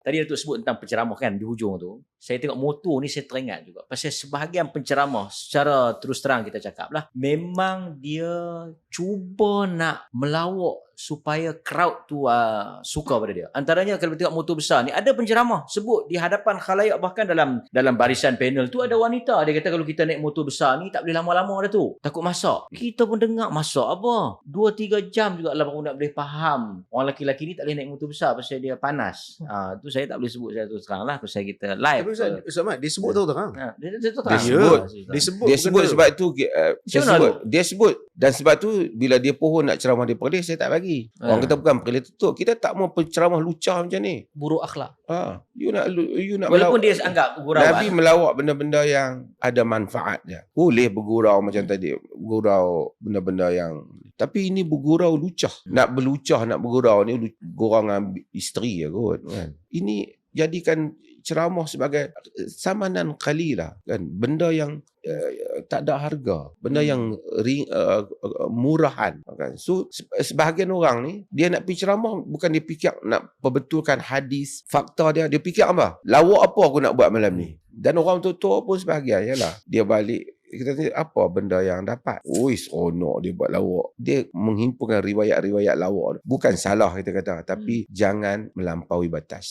Tadi Datuk sebut tentang penceramah kan di hujung tu. Saya tengok motor ni saya teringat juga. Pasal sebahagian penceramah secara terus terang kita cakap lah. Memang dia cuba nak melawak supaya crowd tu uh, suka pada dia. Antaranya kalau tengok motor besar ni ada penceramah sebut di hadapan khalayak bahkan dalam dalam barisan panel tu ada wanita dia kata kalau kita naik motor besar ni tak boleh lama-lama dah tu. Takut masak. Kita pun dengar masak apa? 2 3 jam juga lah baru nak boleh faham. Orang lelaki-lelaki ni tak boleh naik motor besar pasal dia panas. Ah tu saya tak boleh sebut saya terus terang lah pasal kita live. Tapi Ustaz, Ustaz Mat, dia sebut tahu terang. Ha, dia, dia, dia, Dia sebut. Dia sebut. Dia sebut sebab tu uh, dia sebut. Dia sebut dan sebab tu bila dia pohon nak ceramah dia perlis saya tak bagi. Orang Ah. kata bukan perlis tutup. Kita tak mau penceramah lucah macam ni. buruk akhlak. Ha, you nak you nak Walaupun melawak. dia anggap gurauan. Nabi melawak benda-benda yang ada manfaat dia. Boleh bergurau macam tadi, bergurau benda-benda yang tapi ini bergurau lucah. Nak berlucah, nak bergurau ni gurau dengan isteri ya kot kan. Ini jadikan ceramah sebagai samanan kalilah kan. Benda yang uh, tak ada harga. Benda Hmm. yang ring, uh, uh, murahan kan. So se- sebahagian orang ni dia nak pergi ceramah bukan dia fikir nak perbetulkan hadis fakta dia. Dia fikir apa lawak apa aku nak buat malam ni? Dan orang tua-tua pun sebahagian yalah. Dia balik kita tanya apa benda yang dapat? Ui seronok dia buat lawak. Dia menghimpunkan riwayat-riwayat lawak. Bukan salah kita kata. Tapi jangan melampaui batas